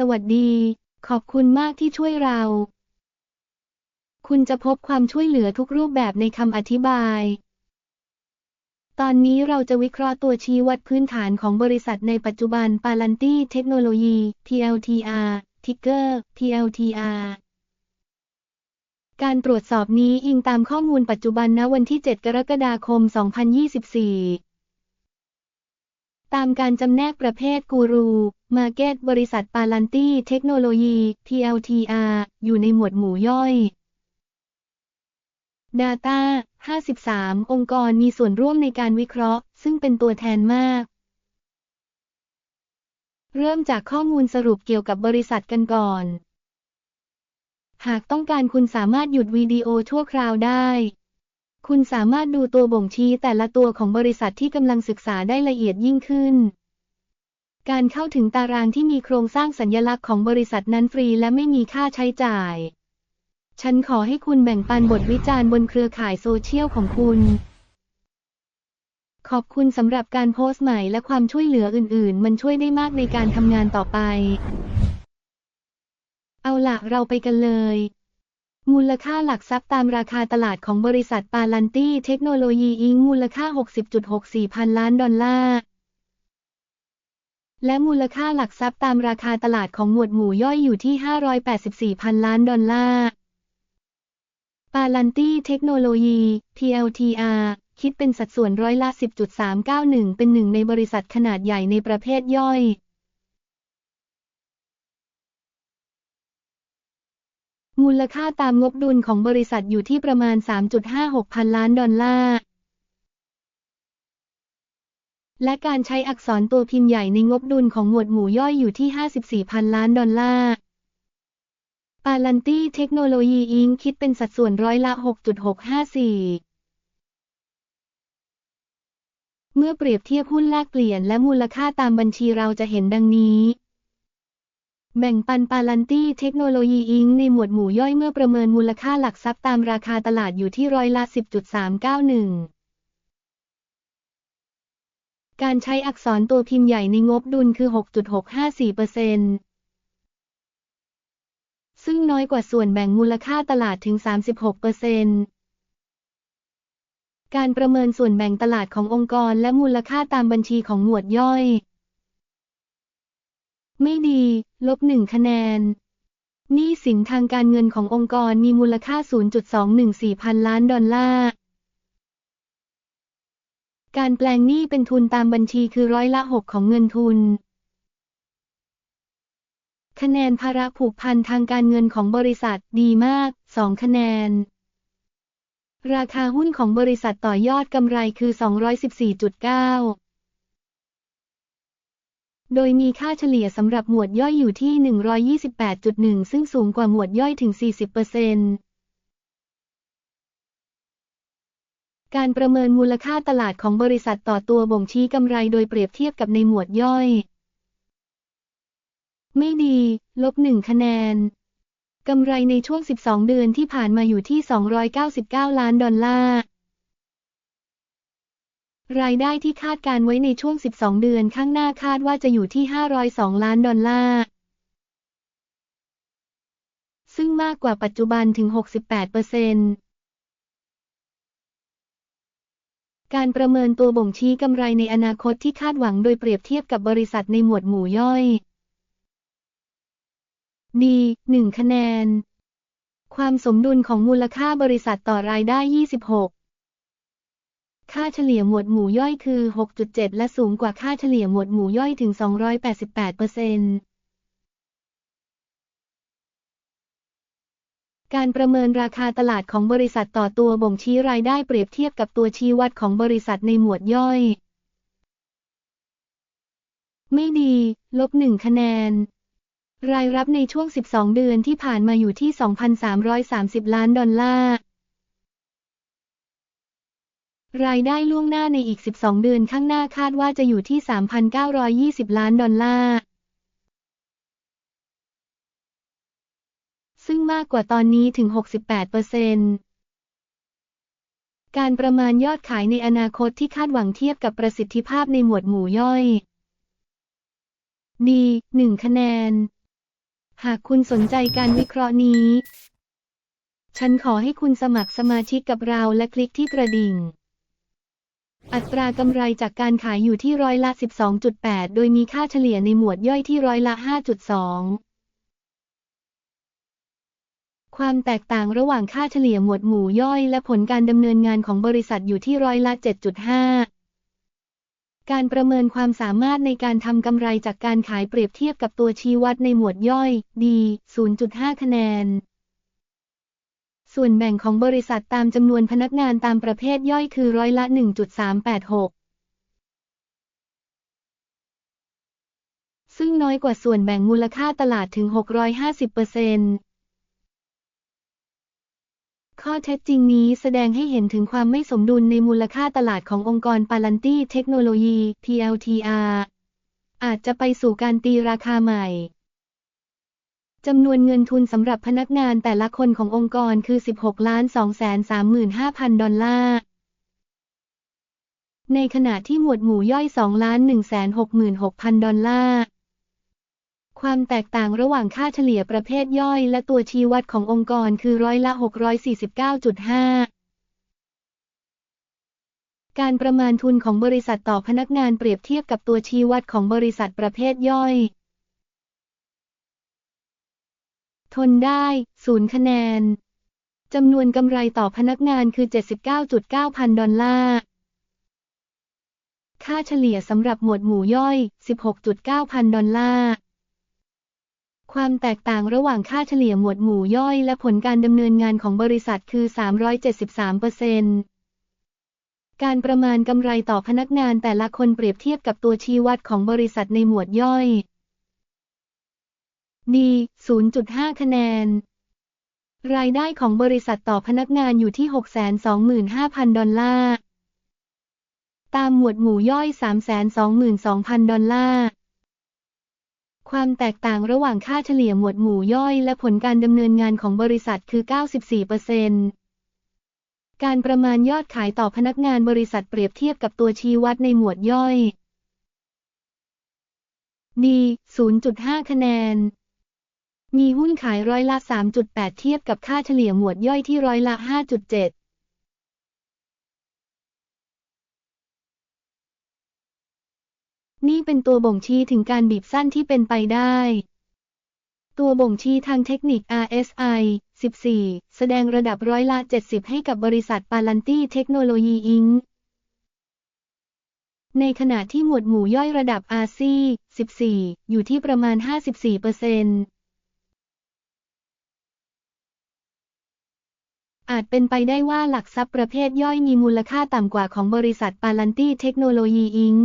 สวัสดี ขอบคุณมากที่ช่วยเรา คุณจะพบความช่วยเหลือทุกรูปแบบในคำอธิบาย ตอนนี้เราจะวิเคราะห์ตัวชี้วัดพื้นฐานของบริษัทในปัจจุบัน p a l a n t i เทคโนโลยี PLTR Ticker PLTR การตรวจสอบนี้อิงตามข้อมูลปัจจุบันณวันที่ 7 กรกฎาคม 2024 ตามการจำแนกประเภทกูรู มาเก็ตบริษัทปาลันตี้เทคโนโลยี PLTR อยู่ในหมวดหมู่ย่อย Data 53 องค์กรมีส่วนร่วมในการวิเคราะห์ ซึ่งเป็นตัวแทนมาก เริ่มจากข้อมูลสรุปเกี่ยวกับบริษัทกันก่อน หากต้องการคุณสามารถหยุดวิดีโอชั่วคราวได้ คุณสามารถดูตัวบ่งชี้แต่ละตัวของบริษัทที่กำลังศึกษาได้ละเอียดยิ่งขึ้น การเข้าถึงตารางที่มีโครงสร้างสัญลักษณ์ของบริษัทนั้นฟรีและไม่มีค่าใช้จ่าย ฉันขอให้คุณแบ่งปันบทวิจารณ์บนเครือข่ายโซเชียลของคุณ ขอบคุณสำหรับการโพสต์ใหม่และความช่วยเหลืออื่น ๆ มันช่วยได้มากในการทำงานต่อไป เอาละเราไปกันเลย มูลค่าหลักทรัพย์ตามราคาตลาดของบริษัทปาลันตี้เทคโนโลยีอิงมูลค่า 60.64 พันล้านดอลลาร์ และมูลค่าหลักทรัพย์ตามราคาตลาดของหมวดหมู่ย่อยอยู่ที่ 584 พันล้านดอลลาร์ ปาลันตี้เทคโนโลยี PLTR คิดเป็นสัดส่วนร้อยละ 10.391 เป็นหนึ่งในบริษัทขนาดใหญ่ในประเภทย่อย มูลค่าตามงบดุลของบริษัทอยู่ที่ประมาณ 3.56 พันล้านดอลลาร์ และการใช้อักษรตัวพิมพ์ใหญ่ในงบดุลของหมวดหมู่ย่อยอยู่ที่ 54 พันล้านดอลลาร์ปาลันตี้เทคโนโลยีอิงคิดเป็นสัดส่วนร้อยละ 6.654เมื่อเปรียบเทียบหุ้นแลกเปลี่ยนและมูลค่าตามบัญชีเราจะเห็นดังนี้ แบ่งปันปาลันตี้เทคโนโลยีอิงในหมวดหมู่ย่อยเมื่อประเมินมูลค่าหลักทรัพย์ตามราคาตลาดอยู่ที่ร้อยละ 10.391 การใช้อักษรตัวพิมพ์ใหญ่ในงบดุลคือ 6.654%ซึ่งน้อยกว่าส่วนแบ่งมูลค่าตลาดถึง 36%การประเมินส่วนแบ่งตลาดขององค์กรและมูลค่าตามบัญชีของหมวดย่อย ไม่ดี ลบหนึ่งคะแนนหนี้สินทางการเงินขององค์กรมีมูลค่า 0.214 พันล้านดอลลาร์ การแปลงหนี้เป็นทุนตามบัญชีคือร้อยละ 6 ของเงินทุน คะแนนภาระผูกพันทางการเงินของบริษัทดีมาก 2 คะแนน ราคาหุ้นของบริษัทต่อยอดกำไรคือ 214.9 โดยมีค่าเฉลี่ยสำหรับหมวดย่อยอยู่ที่ 128.1 ซึ่งสูงกว่าหมวดย่อยถึง 40%การประเมินมูลค่าตลาดของบริษัทต่อตัวบ่งชี้กำไรโดยเปรียบเทียบกับในหมวดย่อย ไม่ดี ลบหนึ่งคะแนน กำไรในช่วง 12 เดือนที่ผ่านมาอยู่ที่ 299 ล้านดอลลาร์ รายได้ที่คาดการไว้ในช่วง 12 เดือนข้างหน้าคาดว่าจะอยู่ที่ 502 ล้านดอลลาร์ ซึ่งมากกว่าปัจจุบันถึง 68%การประเมินตัวบ่งชี้กำไรในอนาคตที่คาดหวังโดยเปรียบเทียบกับบริษัทในหมวดหมู่ย่อยดี1คะแนน ความสมดุลของมูลค่าบริษัทต่อรายได้ 26 ค่าเฉลี่ยหมวดหมู่ย่อยคือ 6.7 และสูงกว่าค่าเฉลี่ยหมวดหมู่ย่อยถึง 288%การประเมินราคาตลาดของบริษัทต่อตัวบ่งชี้รายได้เปรียบเทียบกับตัวชี้วัดของบริษัทในหมวดย่อย ไม่ดี ลบหนึ่งคะแนน รายรับในช่วง 12 เดือนที่ผ่านมาอยู่ที่ 2,330 ล้านดอลลาร์ รายได้ล่วงหน้าในอีก 12 เดือนข้างหน้าคาดว่าจะอยู่ที่ 3,920 ล้านดอลลาร์ ซึ่งมากกว่าตอนนี้ถึง 68%การประมาณยอดขายในอนาคตที่คาดหวังเทียบกับประสิทธิภาพในหมวดหมู่ย่อยดี1คะแนน หากคุณสนใจการวิเคราะห์นี้ ฉันขอให้คุณสมัครสมาชิกกับเราและคลิกที่กระดิ่ง อัตรากำไรจากการขายอยู่ที่ร้อยละ 12.8 โดยมีค่าเฉลี่ยในหมวดย่อยที่ร้อยละ 5.2 ความแตกต่างระหว่างค่าเฉลี่ยหมวดหมู่ย่อยและผลการดำเนินงานของบริษัทอยู่ที่ร้อยละ 7.5 การประเมินความสามารถในการทำกำไรจากการขายเปรียบเทียบกับตัวชี้วัดในหมวดย่อยดี0.5 คะแนน ส่วนแบ่งของบริษัทตามจำนวนพนักงานตามประเภทย่อยคือร้อยละ 1.386ซึ่งน้อยกว่าส่วนแบ่งมูลค่าตลาดถึง 650เปอร์เซ็นต์ข้อเท็จจริงนี้แสดงให้เห็นถึงความไม่สมดุลในมูลค่าตลาดขององค์กรปาลันตี้เทคโนโลยี PLTR อาจจะไปสู่การตีราคาใหม่ จำนวนเงินทุนสำหรับพนักงานแต่ละคนขององค์กรคือ 16ล้าน235,000 ดอลลาร์ ในขณะที่หมวดหมู่ย่อย2ล้าน166,000 ดอลลาร์ ความแตกต่างระหว่างค่าเฉลี่ยประเภทย่อยและตัวชี้วัดขององค์กรคือร้อยละ 649.5การประมาณทุนของบริษัทต่อพนักงานเปรียบเทียบกับตัวชี้วัดของบริษัทประเภทย่อย ทนได้0คะแนน จำนวนกำไรต่อพนักงานคือ 79.9 พันดอลลาร์ ค่าเฉลี่ยสำหรับหมวดหมู่ย่อย 16.9 พันดอลลาร์ ความแตกต่างระหว่างค่าเฉลี่ยหมวดหมู่ย่อยและผลการดำเนินงานของบริษัทคือ 373เปอร์เซ็นต์การประมาณกำไรต่อพนักงานแต่ละคนเปรียบเทียบกับตัวชี้วัดของบริษัทในหมวดย่อย ดี 0.5 คะแนน รายได้ของบริษัทต่อพนักงานอยู่ที่ 625,000 ดอลลาร์ ตามหมวดหมู่ย่อย 322,000 ดอลลาร์ ความแตกต่างระหว่างค่าเฉลี่ยหมวดหมู่ย่อยและผลการดำเนินงานของบริษัทคือ 94%การประมาณยอดขายต่อพนักงานบริษัทเปรียบเทียบกับตัวชี้วัดในหมวดย่อย ดี 0.5 คะแนน มีหุ้นขายร้อยละ 3.8 เทียบกับค่าเฉลี่ยหมวดย่อยที่ร้อยละ 5.7นี่เป็นตัวบ่งชี้ถึงการบีบสั้นที่เป็นไปได้ ตัวบ่งชี้ทางเทคนิค RSI 14 แสดงระดับร้อยละ 70 ให้กับบริษัทปาลันตี้เทคโนโลยีอิงในขณะที่หมวดหมู่ย่อยระดับ RC 14 อยู่ที่ประมาณ 54เปอร์เซ็นต์ อาจเป็นไปได้ว่าหลักทรัพย์ประเภทย่อยมีมูลค่าต่ำกว่าของบริษัทปาลันตี้เทคโนโลยีอิง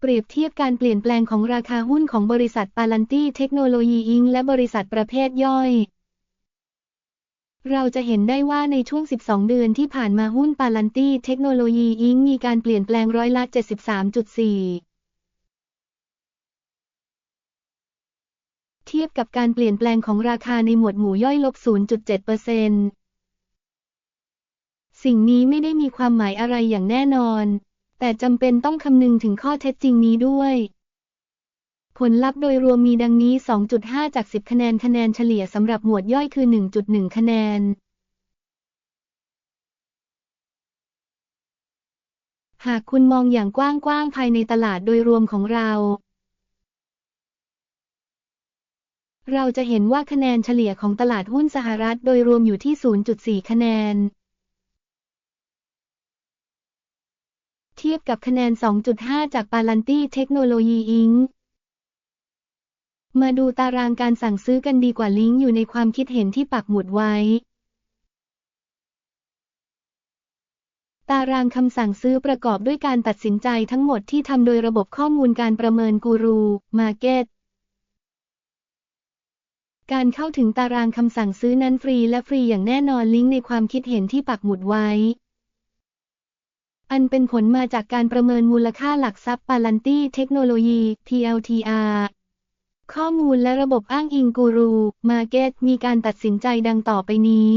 เปรียบเทียบการเปลี่ยนแปลงของราคาหุ้นของบริษัทปาลันตี้เทคโนโลยีอิงและบริษัทประเภทย่อย เราจะเห็นได้ว่าในช่วง 12 เดือนที่ผ่านมาหุ้นปาลันตี้เทคโนโลยีอิงมีการเปลี่ยนแปลงร้อยละ 73.4 เทียบกับการเปลี่ยนแปลงของราคาในหมวดหมู่ย่อยลบ 0.7%สิ่งนี้ไม่ได้มีความหมายอะไรอย่างแน่นอน แต่จำเป็นต้องคำนึงถึงข้อเท็จจริงนี้ด้วย ผลลัพธ์โดยรวมมีดังนี้ 2.5 จาก 10 คะแนนคะแนนเฉลี่ยสำหรับหมวดย่อยคือ 1.1 คะแนนหากคุณมองอย่างกว้างๆภายในตลาดโดยรวมของเรา เราจะเห็นว่าคะแนนเฉลี่ยของตลาดหุ้นสหรัฐโดยรวมอยู่ที่ 0.4 คะแนน เทียบกับคะแนน 2.5 จากปาลันตี้เทคโนโลยีอิงมาดูตารางการสั่งซื้อกันดีกว่าลิงก์อยู่ในความคิดเห็นที่ปักหมุดไว้ ตารางคำสั่งซื้อประกอบด้วยการตัดสินใจทั้งหมดที่ทำโดยระบบข้อมูลการประเมินกูรูมาร์เการเข้าถึงตารางคำสั่งซื้อนั้นฟรีและฟรีอย่างแน่นอนลิงก์ในความคิดเห็นที่ปักหมุดไว้ อันเป็นผลมาจากการประเมินมูลค่าหลักทรัพย์ปาลันตี้เทคโนโลยี PLTR ข้อมูลและระบบอ้างอิงกูรูมาเก็ตมีการตัดสินใจดังต่อไปนี้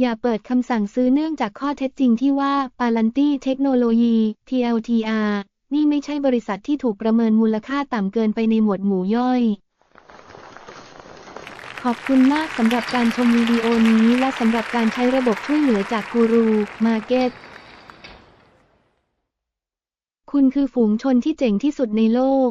อย่าเปิดคำสั่งซื้อเนื่องจากข้อเท็จจริงที่ว่าปาลันตี้เทคโนโลยี PLTR นี่ไม่ใช่บริษัทที่ถูกประเมินมูลค่าต่ำเกินไปในหมวดหมู่ย่อย ขอบคุณมากสำหรับการชมวิดีโอนี้และสำหรับการใช้ระบบช่วยเหลือจากกูรูมาเก็ตคุณคือฝูงชนที่เจ๋งที่สุดในโลก